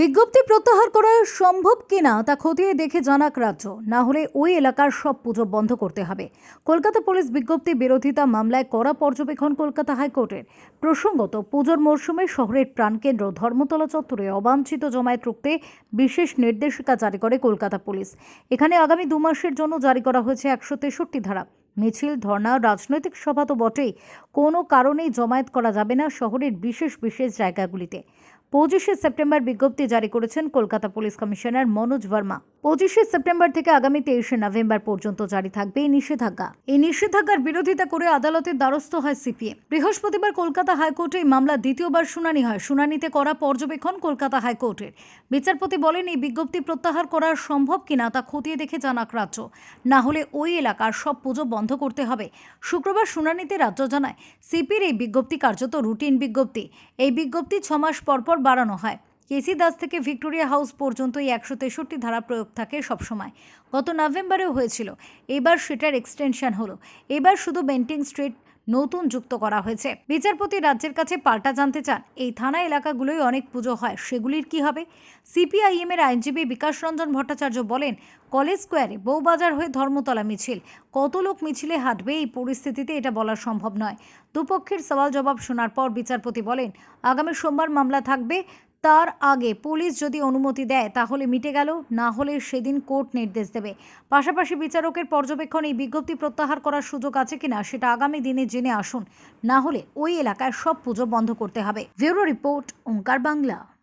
বিজ্ঞপ্তি প্রত্যাহার করা সম্ভব কিনা তা খতিয়ে দেখে জানাক রাজ্য। না হলে ওই এলাকার সব পুজো বন্ধ করতে হবে। কলকাতা পুলিশ বিজ্ঞপ্তি বিরোধিতা মামলায় কড়া পর্যবেক্ষণ কলকাতা হাইকোর্টের। প্রসঙ্গত, পুজোর মরশুমে শহরের প্রাণকেন্দ্র ধর্মতলা চত্বরে অবাঞ্ছিত জমায়েত রুখতে বিশেষ নির্দেশিকা জারি করে কলকাতা পুলিশ। এখানে আগামী দু মাসের জন্য জারি করা হয়েছে একশো তেষট্টি ধারা। মিছিল ধর্ণা রাজনৈতিক সভা তো বটেই। কোনো কারণেই জমায়েত করা যাবে না শহরের বিশেষ বিশেষ জায়গাগুলিতে। পঁচিশে সেপ্টেম্বর বিজ্ঞপ্তি জারি করেছেন কলকাতা পুলিশ কমিশনার মনোজ ভার্মা। পঁচিশে সেপ্টেম্বর থেকে আগামী তেইশে নভেম্বর পর্যন্ত জারি থাকবে এই নিষেধাজ্ঞা। এই নিষেধাজ্ঞার বিরোধিতা করে আদালতের দ্বারস্থ হয় সিপিএম। বৃহস্পতিবার কলকাতা হাইকোর্টে এই মামলা দ্বিতীয়বার শুনানি হয়। শুনানিতে করা পর্যবেক্ষণ কলকাতা হাইকোর্টের। বিচারপতি বলেন, এই বিজ্ঞপ্তি প্রত্যাহার করা সম্ভব কিনা তা খতিয়ে দেখে জানাক রাজ্য। না হলে ওই এলাকার সব পুজো বন্ধ করতে হবে। শুক্রবার শুনানিতে রাজ্য জানায়, সিপির এই বিজ্ঞপ্তি কার্যত রুটিন বিজ্ঞপ্তি। এই বিজ্ঞপ্তি ছমাস পরপর বাড়ানো হয়। কেসি দাস থেকে ভিক্টোরিয়া হাউস পর্যন্ত এই একশো তেষট্টি ধারা প্রয়োগ থাকে সবসময়। গত নভেম্বরেও হয়েছিল। এবার সেটার এক্সটেনশন হলো। এবার শুধু বেন্টিং স্ট্রিট নতুন যুক্ত করা হয়েছে। বিচারপতি রাজ্যের কাছে পাল্টা জানতে চান, এই থানা এলাকাগুলোই অনেক পুজো হয়, সেগুলির কি হবে? সিপিআইএম এর আইনজীবী বিকাশ রঞ্জন ভট্টাচার্য বলেন, কলেজ স্কোয়ারে বউবাজার হয়ে ধর্মতলা মিছিল। কত লোক মিছিলে হাঁটবে এই পরিস্থিতিতে এটা বলা সম্ভব নয়। দুপক্ষের সওয়াল জবাব শোনার পর বিচারপতি বলেন, আগামী সোমবার মামলা থাকবে তার আগে পুলিশ যদি অনুমতি দেয়, তাহলে মিটে গেল, না হলে সেদিন কোর্ট নির্দেশ দেবে। পাশাপাশি বিচারকের পর্যবেক্ষণে এই বিজ্ঞপ্তি প্রত্যাহার করার সুযোগ আছে কিনা, সেটা আগামী দিনে জেনে আসুন। না হলে ওই এলাকায় সব পুজো বন্ধ করতে হবে। Bureau report, Omkar Bangla.